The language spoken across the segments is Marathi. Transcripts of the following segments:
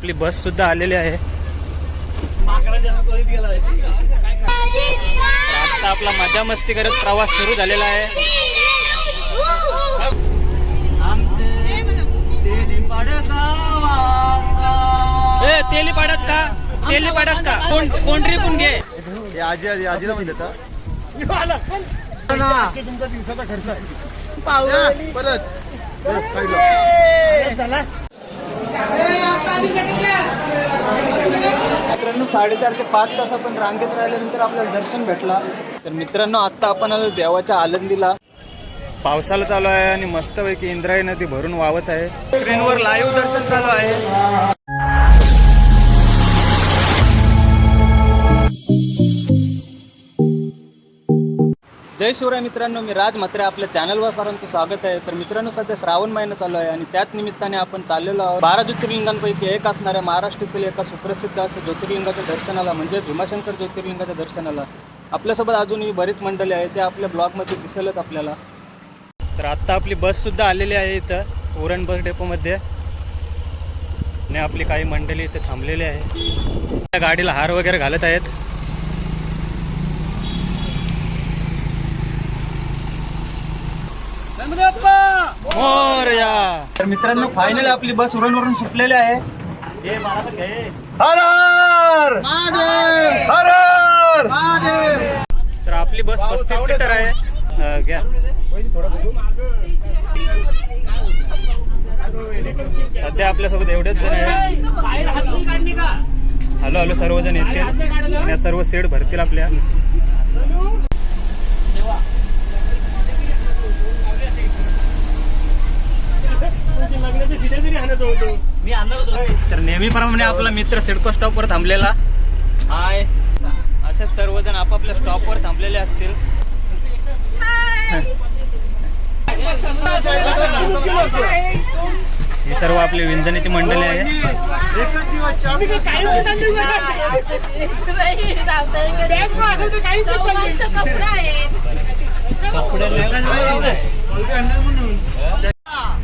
आपली बस सुद्धा आलेली आहे. आता आपला मजा मस्ती करत प्रवास सुरू झालेला आहे. तेली पाड्यात का? तेली पाड्यात का? कोण कोंढरी पण घे? हे आजी आजी आजीला म्हणलं तर. परत. मित्रांनो साडेचार ते पाच तास आपण रांगेत राहिल्यानंतर आपल्याला दर्शन भेटला. तर मित्रांनो आत्ता आपण आलो देवाच्या आनंदीला पावसाला चालू आहे आणि मस्तपैकी इंद्रायणी नदी भरून वावत आहे. स्क्रीनवर लाईव्ह दर्शन चालू आहे. जय शिवराय मित्रांनो मी राज म्हात्रे आपल्या चॅनलवर सर्वांचं स्वागत आहे. तर मित्रांनो सध्या श्रावण महिना चालू आहे आणि त्याच निमित्ताने आपण चाललेलो आहोत बारा ज्योतिर्लिंगांपैकी एक असणाऱ्या महाराष्ट्रातील एका सुप्रसिद्ध असं ज्योतिर्लिंगाच्या दर्शनाला म्हणजे भीमाशंकर ज्योतिर्लिंगाच्या दर्शनाला. आपल्यासोबत अजूनही बरीच मंडळी आहे ते आपल्या ब्लॉगमध्ये दिसेलच आपल्याला. तर आत्ता आपली बससुद्धा आलेली आहे इथं उरण बस डेपोमध्ये. आणि आपली काही मंडळी इथे थांबलेली आहे. त्या गाडीला हार वगैरे घालत आहेत. तर मित्रांनो फायनल आपली बस उरणवरून सुटलेली आहे. हर हर हर तर आपली बस पस्तीस सीटर आहे. घ्या. सध्या आपल्यासोबत एवढेच जण आहे हॅलो हॅलो सर्वजण येतील. सर्व सीट भरतील आपल्या. तर नेहमीप्रमाणे आपला मित्र सिडको स्टॉपवर थांबलेला. हाय. असेच सर्वजण आपापल्या स्टॉपवर थांबलेले असतील. ही सर्व आपली विंजण्याची मंडळी आहे.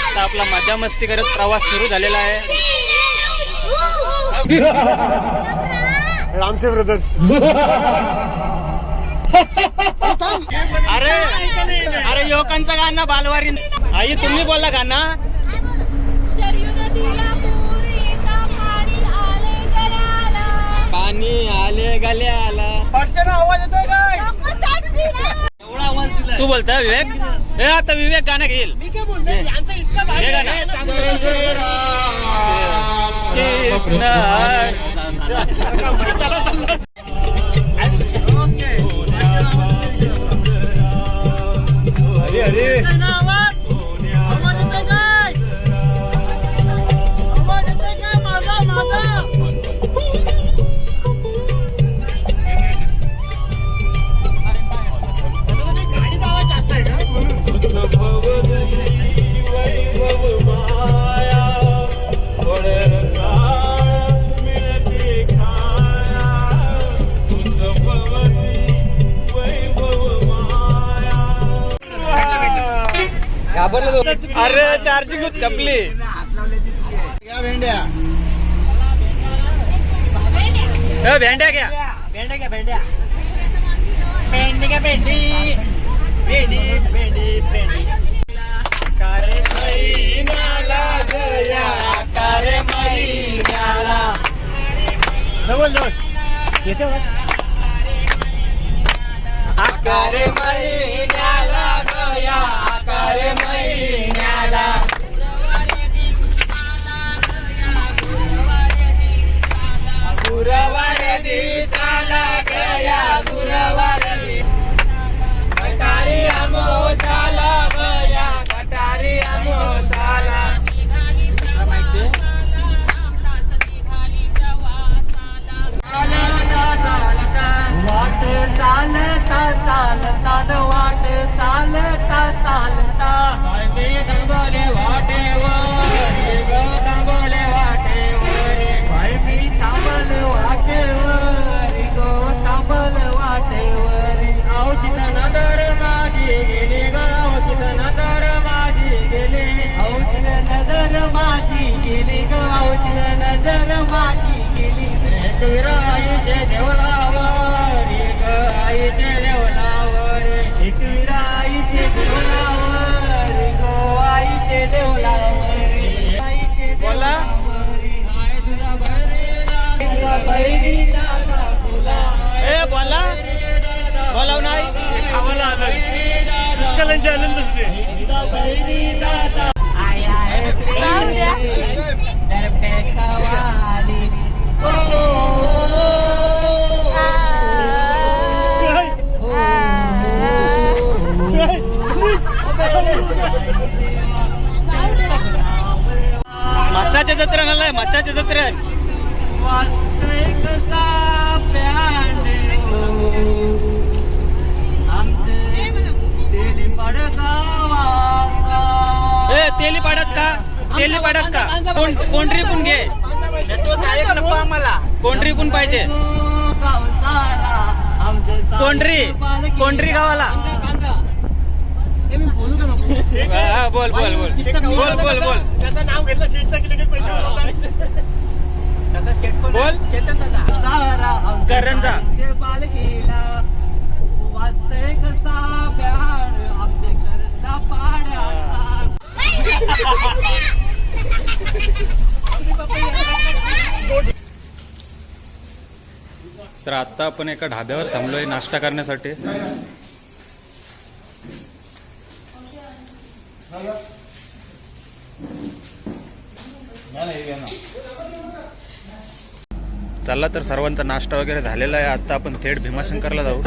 आता आपला मजा मस्ती करत प्रवास सुरू झालेला आहे. रामसे ब्रदर्स अरे अरे युवकांचं गाणं बालवारी. आई तुम्ही बोलला गाणं. पाणी आले गल्याला. आवाज येतोय काय तू बोलता विवेक? हे आता विवेक गाणं घेईल. हे. गाणं कृष्ण अरे चार्जिंग कपली या भेंड्या. भेंड्या घ्या. भेंड्या घ्या भेंड्या. भेंडी घ्या भेंडी. भेंडी भेंडी भेंडी. कारे महिन्याला गया कारे महिन्याला जवळ जवळ. येते कारे महिन्याला गया कारे महिन्याला. गुरुवार दिसाला गया गुरुवार कटारी जत्रा नालाय माशाच्या जत्रेत ए तेली पाड्यात का? तेली पाड्यात का कोण कोंढरी पण घे आम्हाला. कोंढरी पण पाहिजे. कोंढरी कोंढरी गावाला. बोल बोल बोल बोल. बोल बोल. त्याचं नाव घेतलं सीटचा की लगेच पैसे वाढवतात. बोल. करंजा तर आता आपण एका ढाब्यावर थांबलोय नाश्ता करण्यासाठी. चला तर सर्वांचा नाश्ता वगैरे झालेला आहे. आता आपण थेट भीमाशंकरला जाऊ.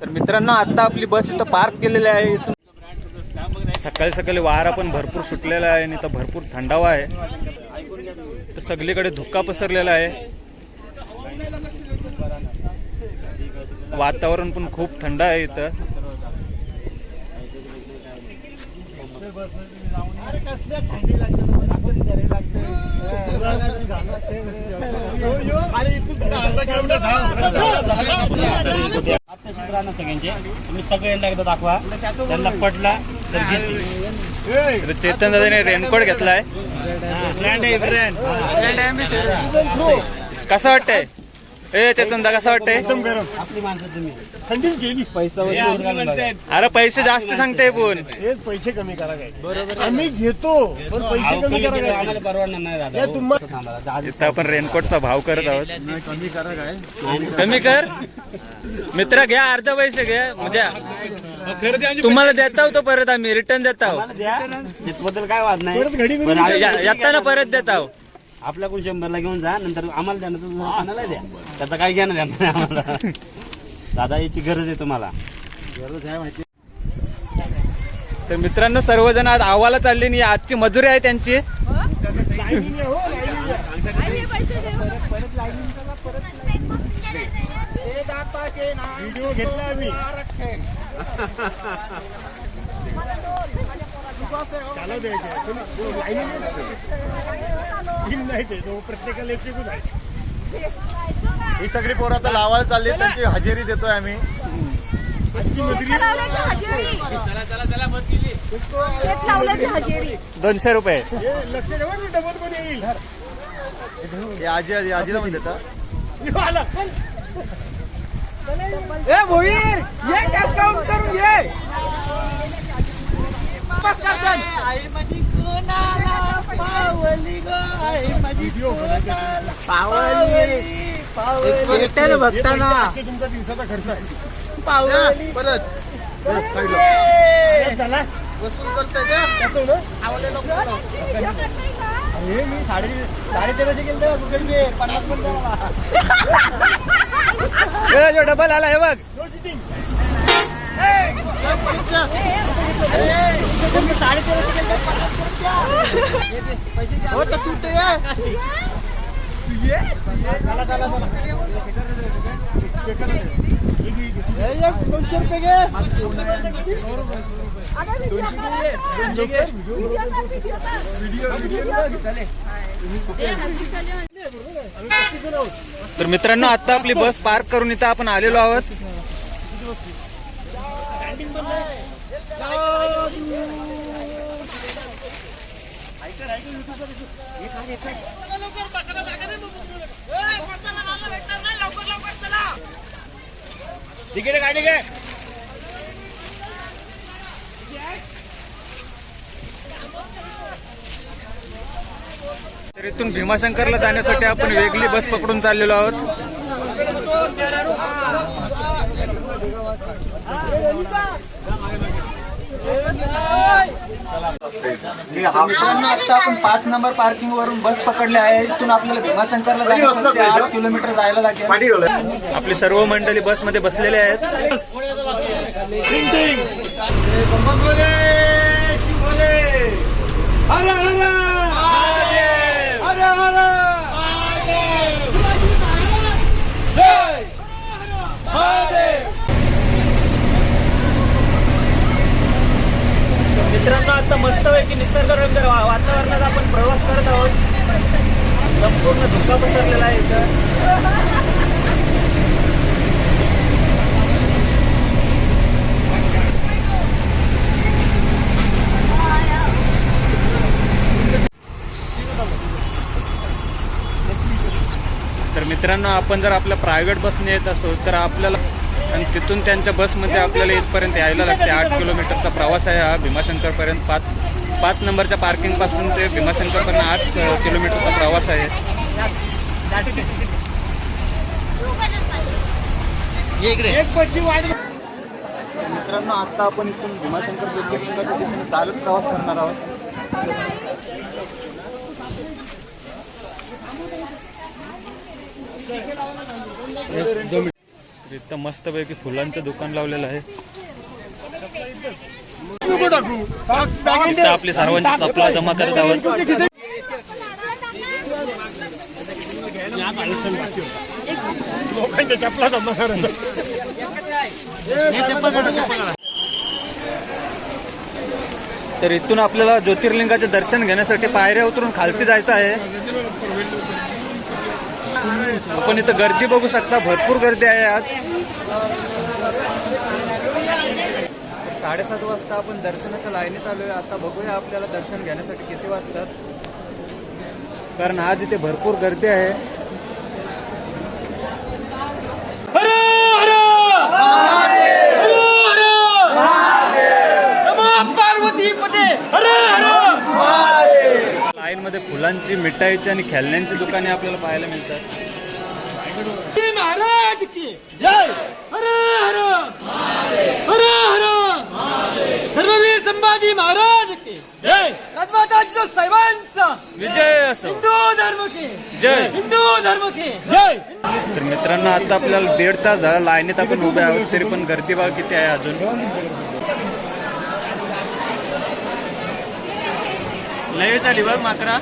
तर मित्रांनो आता आपली बस इथं पार्क केलेली आहे. सकाळी सकाळी वारा पण भरपूर सुटलेला आहे आणि इथं भरपूर थंडावा आहे. तर सगळीकडे धुक्का पसरलेला आहे. वातावरण पण खूप थंड आहे इथं. अरे कसल्या थंडी राहणार सगळ्यांचे तुम्ही सगळ्यांना एकदा दाखवा. त्यांना पटला तर चेतन दादाने रेनकोट घेतलाय. ब्रँड आहे ब्रँड कसं वाटतंय? ए चेतन दा कसं वाटतंय. एकदम गरम. आपली माणसं तुम्ही. थंडीच गेली. पैसा अरे पैसे जास्त सांगताय पण. हेच पैसे कमी करा काय. बरोबर आम्ही घेतो पण पैसे कमी करा काय. आम्हाला परवडणार नाही दादा. या तुम्हा- हो, थांबा, दादा. इथं आपण रेनकोटचा भाव करत आहोत. कमी करा काय. कमी कर. मित्र घ्या अर्ध पैसे घ्या. म्हणजे तुम्हाला देता तो परत आम्ही. रिटर्न देता आम्हाला द्या. तिथबद्दल काय वाद नाही. परत घडी पण करून आम्ही- या- येताना परत देता आपल्याकडून शंभरला घेऊन जा नंतर आम्हाला द्या नंतर तुम्हाला कोणाला द्या. त्याचं काही घेणं द्या नाही आम्हाला. दादा याची गरज आहे तुम्हाला. गरज आहे माहिती. तर मित्रांनो सर्वजण आज आवाला चालली आणि आजची मजुरी आहे त्यांची. हो. व्हिडिओ घेतला आम्ही. द्यायचे नाही ते तो प्रत्येकाला एक आहे. ही सगळी पोरं आता लावायला चालली त्यांची हजेरी देतोय आम्ही. दोनशे रुपये. हे लक्ष ठेवा ना, डबल पण येईल. हे आजी आजी आजीला पण देता? यो, आला. व्हिडिओ बनायचे. आजचा तुमचा दिवसाचा खर्च आहे. परत. अरे, चला. वसूल करते द्या जातो ना. अरे मी साडे साडे तेराशे केलं गुगल पे पन्नास पण डबल आला हे बघ. हो तर तू ये. दोनशे रुपये घे तर मित्रांनो आता आपली बस पार्क करून इथं आपण आलेलो आहोत तिकीट गाडी घे तर इथून भीमाशंकरला जाण्यासाठी आपण वेगळी बस पकडून चाललेलो आहोत. मित्रांनो आता आपण पाच नंबर पार्किंग वरून बस पकडली आहे. इथून आपल्याला भीमाशंकरला जाण्यासाठी आठ किलोमीटर जायला लागेल. आपली सर्व मंडळी बसमध्ये बसलेले आहेत. मित्रांनो आता मस्तपैकी निसर्गरम्य वा- वातावरणात आपण प्रवास करत आहोत. संपूर्ण धुका पसरलेला आहे इथं. तर मित्रांनो आपण जर आपल्या प्रायव्हेट बसने येत असो तर आपल्याला आणि तिथून त्यांच्या बसमध्ये आपल्याला इथपर्यंत यायला लागते. आठ किलोमीटरचा प्रवास आहे हा भीमाशंकरपर्यंत. पाच पाच नंबरच्या पार्किंगपासून ते भीमाशंकरपर्यंत आठ किलोमीटरचा प्रवास आहे. मित्रांनो आता आपण इथून भीमाशंकर ज्योतिर्लिंगाच्या दिशेने चालत प्रवास करणार आहोत. तर इथं मस्तपैकी फुलांचं दुकान लावलेलं आहे. आपली सर्वांची चपला जमा करत आहोत. लोकांच्या चपला जमा करत तर इथून आपल्याला ज्योतिर्लिंगाचे दर्शन घेण्यासाठी पायऱ्या उतरून खालती जायचं आहे. आपण इथं गर्दी बघू शकता भरपूर गर्दी आहे आज. साडेसात वाजता आपण दर्शनाच्या लाईनीत आलोय. आता बघूया आपल्याला दर्शन घेण्यासाठी किती वाजतात. कारण आज इथे भरपूर गर्दी आहे. लाईन मध्ये फुलांची मिठाईची आणि खेळण्यांची दुकाने आपल्याला पाहायला मिळतात. महाराज की. हर हर. हर हर. धर्मवीर संभाजी महाराज की. राजमाता साहेबांचा. विजय असो. हिंदू धर्म की. जय. हिंदू धर्म की. तर मित्रांनो आता आपल्याला दीड तास झाला लाईनीत आपण उभे आहोत तरी पण गर्दी बघा किती आहे अजून? लय झाली बघ मात्रा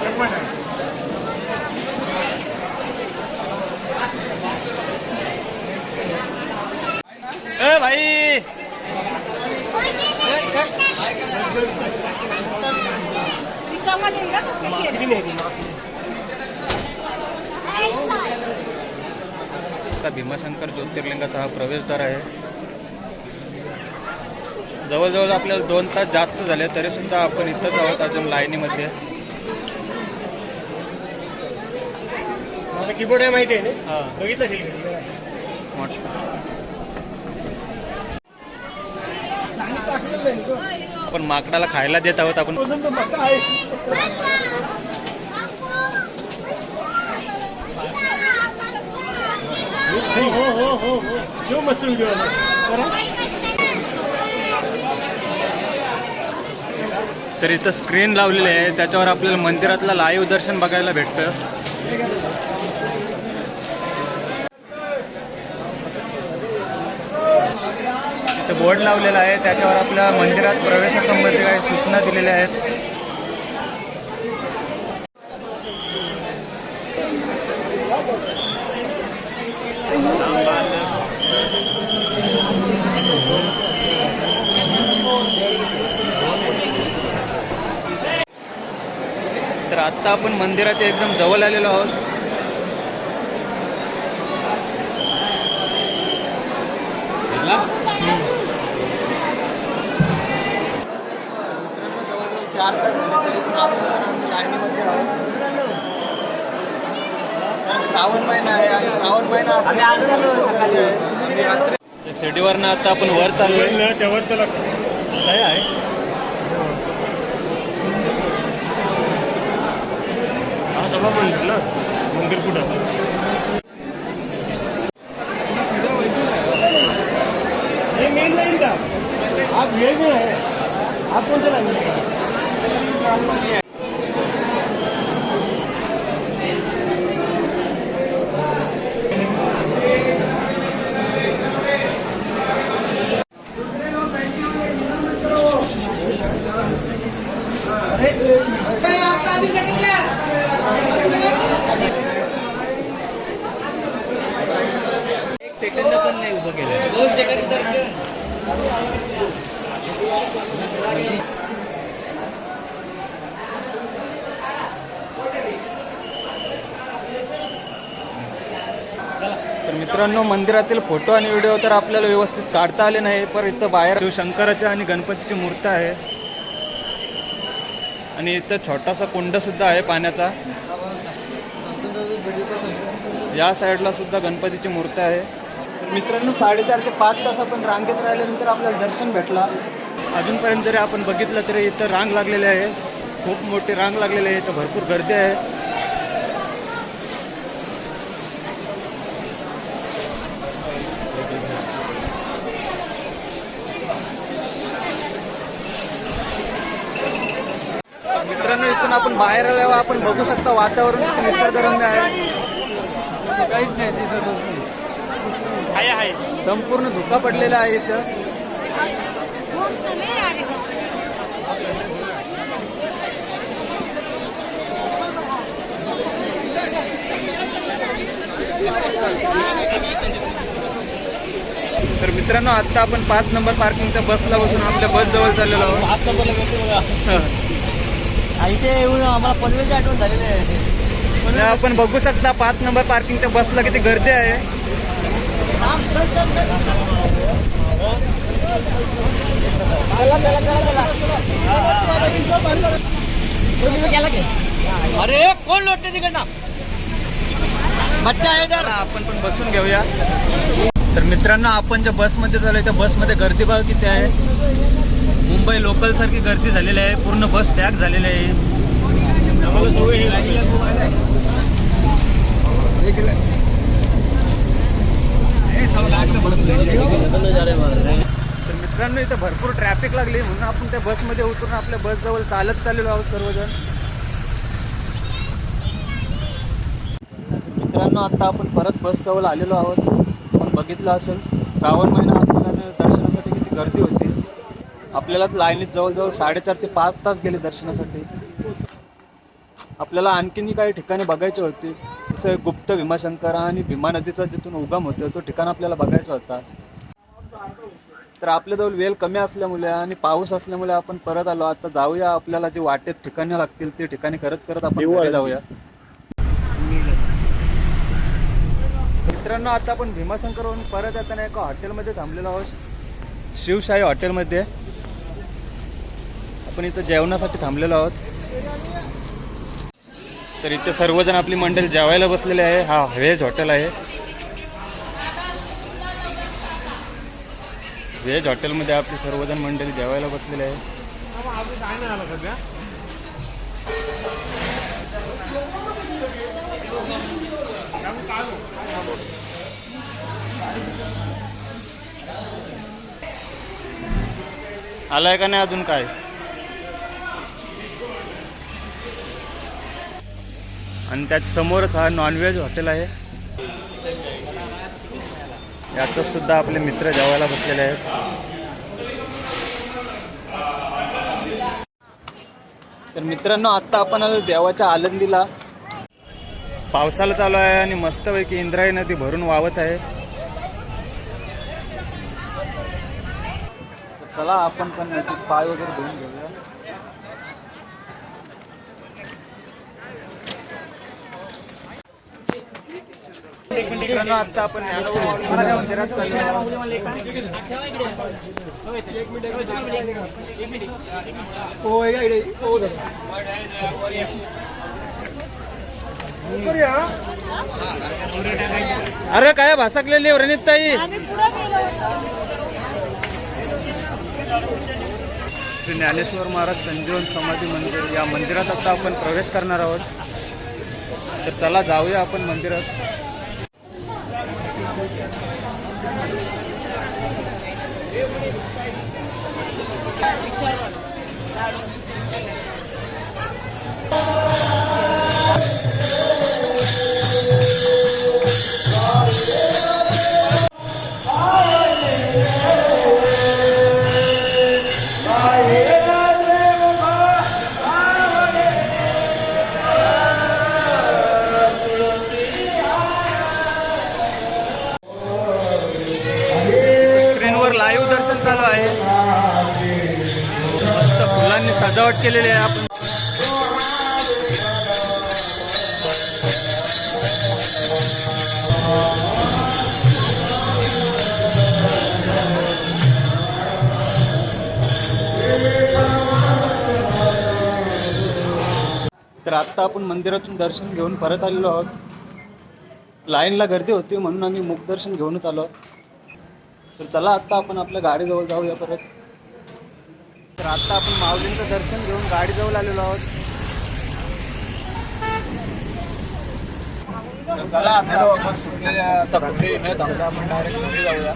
ए भीमाशंकर ज्योतिर्लिंगाचा हा प्रवेशद्वार आहे. जवळजवळ आपल्याला दोन तास जास्त झाले तरी सुद्धा आपण इथंच आहोत अजून लाईनीमध्ये. कीबोर्ड आहे माहिती आहे ना? हा. बघितलं. आपण माकडाला खायला देत आहोत आपण हो हो हो हो तर इथं स्क्रीन लावलेली आहे. त्याच्यावर आपल्याला मंदिरातलं लाईव्ह दर्शन बघायला भेटतं. इथं बोर्ड लावलेला आहे. त्याच्यावर आपल्या मंदिरात प्रवेशासंबंधी काही सूचना दिलेल्या आहेत तर आत्ता आपण मंदिराच्या एकदम जवळ आलेलो आहोत. चार तास झाले तरी पण आपण लाईनीमध्ये आहोत कारण श्रावण महिना आहे आणि श्रावण महिना शिर्डीवरनं आता आपण वर चाललोय. त्यावर त्याला काय आहे. हा सभा बोलले ना मंदिर कुठं? ये मेन लाइन का? आप ये भी है आप कौन सा लाइन एक सेकंद पण नाही उभं केलं तर मित्रांनो मंदिरातील फोटो आणि व्हिडिओ तर आपल्याला व्यवस्थित काढता आले नाही पण इथं बाहेर शिवशंकराच्या आणि गणपतीची मूर्ती आहे. आणि इथं छोटासा कुंड सुद्धा आहे पाण्याचा. या साईडला सुद्धा गणपतीची मूर्ती आहे. मित्रांनो साडेचार ते पाच तास आपण रांगेत राहिल्यानंतर आपल्याला दर्शन भेटला. अजूनपर्यंत जरी आपण बघितलं तरी इथं रांग लागलेली आहे. खूप मोठी रांग लागलेली आहे. इथं भरपूर गर्दी आहे मित्रांनो इथून आपण बाहेर आल्यावर आपण बघू शकता. वातावरण निसर्गरम्य आहे. काहीच नाही दिसतच नाही संपूर्ण धुका पडलेला आहे इथं. तर मित्रांनो आता आपण पाच नंबर पार्किंगच्या बसला बसून आपल्या बस जवळ चाललेलो आहोत हात नंबरला भेटते बघा इथे येऊन आम्हाला पनवेलची आठवण झालेली आहे. आपण बघू शकता पाच नंबर पार्किंगच्या बसला किती गर्दी आहे. अरे कोण लोटते तिकडनं? बच्चा आहे आपण पण बसून घेऊया. तर मित्रांनो आपण ज्या बसमध्ये चालू त्या बसमध्ये गर्दी बघा किती आहे. मुंबई लोकल सारखी गर्दी झालेली आहे. पूर्ण बस पॅक झालेली आहे. तर मित्रांनो इथं भरपूर ट्रॅफिक लागली. म्हणून आपण त्या बसमध्ये उतरून आपल्या बस जवळ चालत चाललेलो आहोत सर्वजण. मित्रांनो आता आपण परत बस जवळ आलेलो आहोत. आपण बघितलं असेल श्रावण महिना असल्याने दर्शनासाठी किती गर्दी होती. आपल्यालाच लाईनीत जवळजवळ साडेचार ते पाच तास गेले दर्शनासाठी. आपल्याला आणखीनही काही ठिकाणे बघायची होती. जसं गुप्त भीमाशंकर आणि भीमा नदीचा जिथून उगम होतो तो ठिकाण आपल्याला बघायचा होता. तर आपल्याजवळ वेळ कमी असल्यामुळे आणि पाऊस असल्यामुळे आपण परत आलो. आता जाऊया आपल्याला जे वाटेत ठिकाणे लागतील ते ठिकाणी करत करत आपण जाऊया. मित्रांनो आता आपण भीमाशंकरवरून परत येताना एका हॉटेलमध्ये थांबलेलो आहोत. शिवशाही हॉटेलमध्ये आपण इथं जेवणासाठी थांबलेलो आहोत. तर इथे सर्वजण आपली मंडळी जेवायला बसलेले आहे. हा व्हेज हॉटेल आहे. व्हेज हॉटेलमध्ये आपली सर्वजण मंडळी जेवायला बसलेले आहे. आलाय का नाही अजून काय? आणि त्याच्या समोरच हा नॉनव्हेज हॉटेल आहे. यातच सुद्धा आपले मित्र जेवायला बसलेले आहेत. तर मित्रांनो आता आपण आलो देवाच्या आनंदीला पावसाला चालू आहे आणि मस्तपैकी इंद्रायणी नदी भरून वावत आहे. चला आपण पण नदीत पाय वगैरे धुवून घेऊया. मित्रांनो आता आपण ज्ञानोबा माऊलींच्या मंदिरात चाललो आहोत. अरे काय भासकलेली रणित ताई श्री ज्ञानेश्वर महाराज संजीवन समाधी मंदिर या मंदिरात आता आपण प्रवेश करणार आहोत. तर चला जाऊया आपण मंदिरात. Thank you. फुलांनी केलेली आहे आपण. तर आत्ता आपण मंदिरातून दर्शन घेऊन परत आलेलो आहोत. लाईनला गर्दी होती म्हणून आम्ही मुखदर्शन घेऊनच आलो तर चला आत्ता आपण आपल्या गाडीजवळ जाऊया परत. तर आत्ता आपण माऊलींचं दर्शन घेऊन गाडी जवळ आलेलो आहोत. चला आता आपण सुटलेल्या आता आपण डायरेक्ट घरी जाऊया.